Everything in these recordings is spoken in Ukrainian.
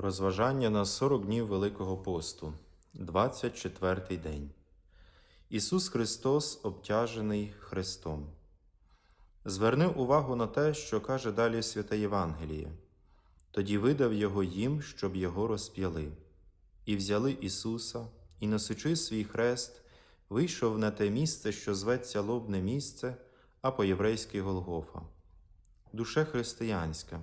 Розважання на 40 днів Великого посту, 24 день. Ісус Христос обтяжений Христом. Зверни увагу на те, що каже далі Святе Євангеліє. Тоді видав Його їм, щоб Його розп'яли. І взяли Ісуса, і, носичи свій хрест, вийшов на те місце, що зветься лобне місце, а по-єврейськи Голгофа. Душе християнська.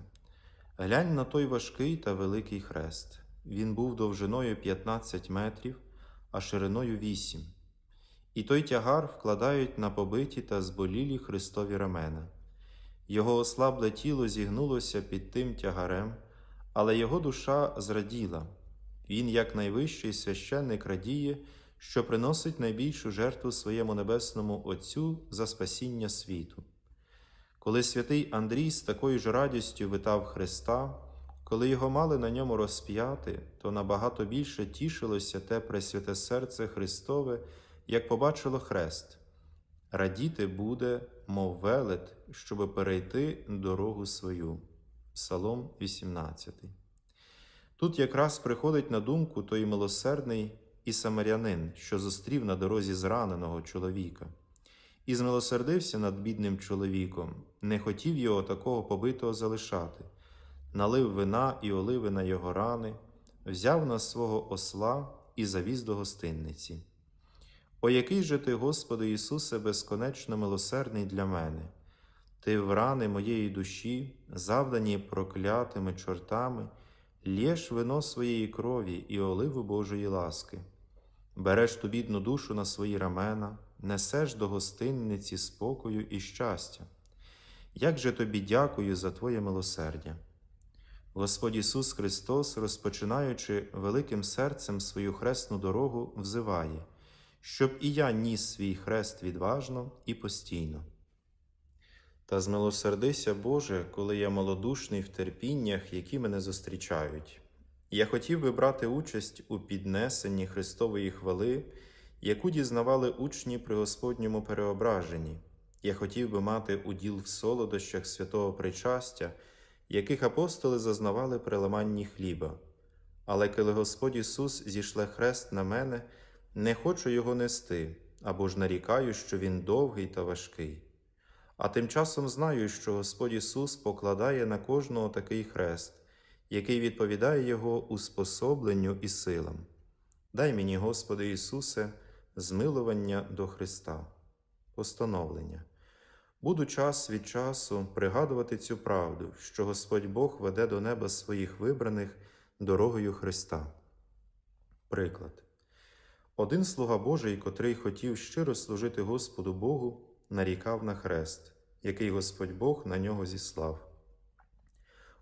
Глянь на той важкий та великий хрест. Він був довжиною 15 метрів, а шириною 8. І той тягар вкладають на побиті та зболілі Христові рамена. Його ослабле тіло зігнулося під тим тягарем, але його душа зраділа. Він, як найвищий священник, радіє, що приносить найбільшу жертву своєму небесному Отцю за спасіння світу. Коли святий Андрій з такою ж радістю витав Христа, коли його мали на ньому розп'яти, то набагато більше тішилося те пресвяте серце Христове, як побачило хрест. Радіти буде, мов велет, щоби перейти дорогу свою. Псалом 18. Тут якраз приходить на думку той милосердний і самарянин, що зустрів на дорозі зраненого чоловіка і змилосердився над бідним чоловіком, не хотів його такого побитого залишати, налив вина і оливи на його рани, взяв на свого осла і завіз до гостинниці. О, який же ти, Господи Ісусе, безконечно милосердний для мене, ти в рани моєї душі, завдані проклятими чортами, лєш вино своєї крові і оливу Божої ласки, береш ту бідну душу на свої рамена несеш до гостинниці спокою і щастя. Як же тобі дякую за Твоє милосердя. Господь Ісус Христос, розпочинаючи великим серцем свою хресну дорогу, взиває, щоб і я ніс свій хрест відважно і постійно. Та змилосердися, Боже, коли я малодушний в терпіннях, які мене зустрічають. Я хотів би брати участь у піднесенні Христової хвали яку дізнавали учні при Господньому переображенні. Я хотів би мати уділ в солодощах святого причастя, яких апостоли зазнавали при ламанні хліба. Але коли Господь Ісус зійшле хрест на мене, не хочу його нести або ж нарікаю, що Він довгий та важкий. А тим часом знаю, що Господь Ісус покладає на кожного такий хрест, який відповідає Його успособленню і силам. Дай мені, Господи Ісусе, змилування до Христа, постановлення. Буду час від часу пригадувати цю правду, що Господь Бог веде до неба своїх вибраних дорогою Христа. Приклад. Один слуга Божий, котрий хотів щиро служити Господу Богу, нарікав на хрест, який Господь Бог на нього зіслав.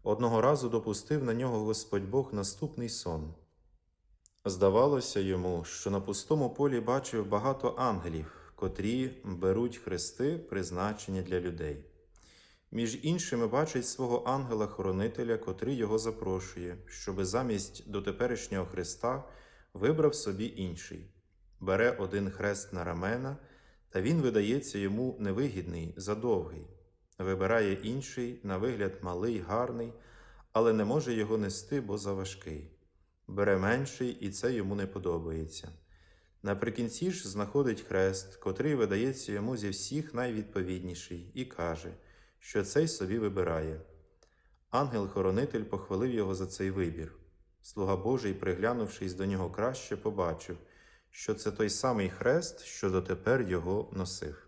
Одного разу допустив на нього Господь Бог наступний сон. Здавалося йому, що на пустому полі бачив багато ангелів, котрі беруть хрести, призначені для людей. Між іншими бачить свого ангела-хоронителя, котрий його запрошує, щоби замість дотеперішнього хреста вибрав собі інший. Бере один хрест на рамена, та він видається йому невигідний, задовгий. Вибирає інший, на вигляд малий, гарний, але не може його нести, бо заважкий бере менший, і це йому не подобається. Наприкінці ж знаходить хрест, котрий видається йому зі всіх найвідповідніший, і каже, що цей собі вибирає. Ангел-хоронитель похвалив його за цей вибір. Слуга Божий, приглянувшись до нього краще, побачив, що це той самий хрест, що дотепер його носив.